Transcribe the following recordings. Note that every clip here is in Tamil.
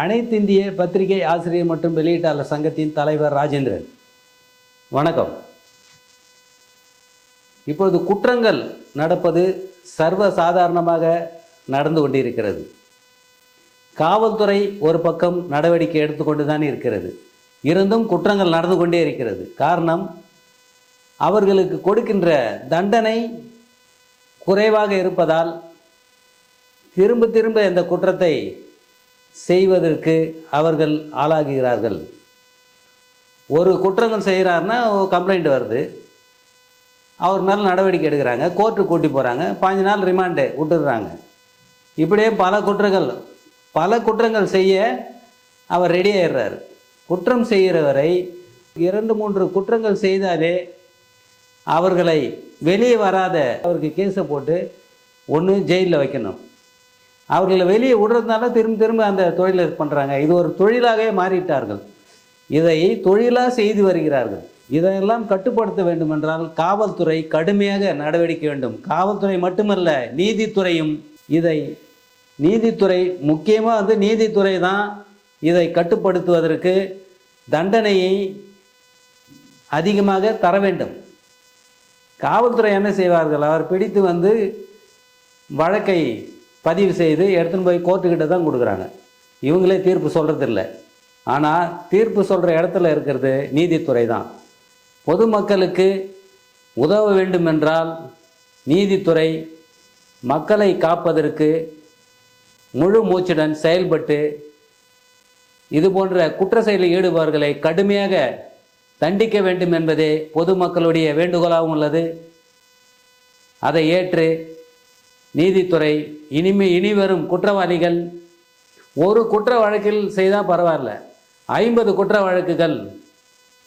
அனைத்து இந்திய பத்திரிகை ஆசிரியர் மற்றும் வெளியீட்டாளர் சங்கத்தின் தலைவர் ராஜேந்திரன். வணக்கம். இப்பொழுது குற்றங்கள் நடப்பது சர்வ சாதாரணமாக நடந்து கொண்டிருக்கிறது. காவல்துறை ஒரு பக்கம் நடவடிக்கை எடுத்துக்கொண்டு தான் இருக்கிறது. இருந்தும் குற்றங்கள் நடந்து கொண்டே இருக்கிறது. காரணம் அவர்களுக்கு கொடுக்கின்ற தண்டனை குறைவாக இருப்பதால் திரும்ப திரும்ப இந்த குற்றத்தை செய்வதற்கு அவர்கள் ஆளாகிறார்கள். ஒரு குற்றங்கள் செய்கிறாருன்னா கம்ப்ளைண்ட் வருது. அவர் மேலே நடவடிக்கை எடுக்கிறாங்க கோர்ட்டு கூட்டி போகிறாங்க பாஞ்சு நாள் ரிமாண்டு விட்டுடுறாங்க. இப்படியே பல குற்றங்கள் பல குற்றங்கள் செய்ய அவர் ரெடி ஆயிடுறாரு. குற்றம் செய்கிறவரை இரண்டு மூன்று குற்றங்கள் செய்தாலே அவர்களை வெளியே வராத அவருக்கு கேஸை போட்டு ஒன்று ஜெயிலில் வைக்கணும். அவர்களை வெளியே விடுறதுனால திரும்ப திரும்ப அந்த தொழிலை பண்ணுறாங்க இது ஒரு தொழிலாகவே மாறிட்டார்கள். இதை தொழிலாக செய்து வருகிறார்கள். இதையெல்லாம் கட்டுப்படுத்த வேண்டுமென்றால் காவல்துறை கடுமையாக நடவடிக்கை வேண்டும். காவல்துறை மட்டுமல்ல நீதித்துறையும் இதை நீதித்துறை முக்கியமாக வந்து நீதித்துறை தான் இதை கட்டுப்படுத்துவதற்கு தண்டனையை அதிகமாக தர வேண்டும். காவல்துறை என்ன செய்வார்கள்? அவர் பிடித்து வந்து வழக்கை பதிவு செய்து எடுத்துன்னு போய் கோர்ட்டுக்கிட்ட தான் கொடுக்குறாங்க. இவங்களே தீர்ப்பு சொல்கிறதில்ல ஆனால் தீர்ப்பு சொல்கிற இடத்துல இருக்கிறது நீதித்துறை தான். பொதுமக்களுக்கு உதவ வேண்டுமென்றால் நீதித்துறை மக்களை காப்பதற்கு முழு மூச்சுடன் செயல்பட்டு இது போன்ற குற்ற செயலில் ஈடுபவர்களை கடுமையாக தண்டிக்க வேண்டும் என்பதே பொதுமக்களுடைய வேண்டுகோளாகவும் உள்ளது. அதை ஏற்று நீதித்துறை இனிமே இனி வரும் குற்றவாளிகள் ஒரு குற்ற வழக்கில் செய்தால் பரவாயில்ல. ஐம்பது குற்ற வழக்குகள்.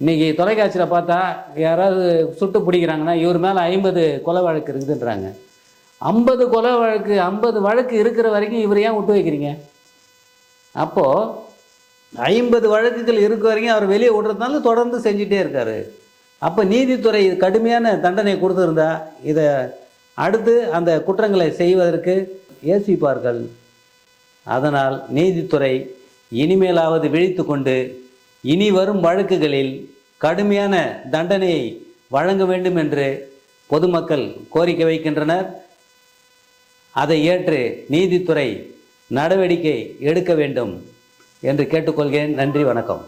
இன்றைக்கி தொலைக்காட்சியில் பார்த்தா யாராவது சுட்டு பிடிக்கிறாங்கன்னா இவர் மேலே ஐம்பது கொலை வழக்கு இருக்குதுன்றாங்க. ஐம்பது கொலை வழக்கு ஐம்பது வழக்கு இருக்கிற வரைக்கும் இவர் ஏன் விட்டு வைக்கிறீங்க? அப்போது ஐம்பது வழக்குகள் இருக்க வரைக்கும் அவர் வெளியே விடுறதுனால தொடர்ந்து செஞ்சிட்டே இருக்காரு. அப்போ நீதித்துறை கடுமையான தண்டனை கொடுத்துருந்தா இதை அடுத்து அந்த குற்றங்களை செய்வதற்கு யோசிப்பார்கள் அதனால் நீதித்துறை இனிமேலாவது விழித்து கொண்டு இனி வரும் வழக்குகளில் கடுமையான தண்டனையை வழங்க வேண்டும் என்று பொதுமக்கள் கோரிக்கை வைக்கின்றனர். அதை ஏற்று நீதித்துறை நடவடிக்கை எடுக்க வேண்டும் என்று கேட்டுக்கொள்கிறேன். நன்றி வணக்கம்.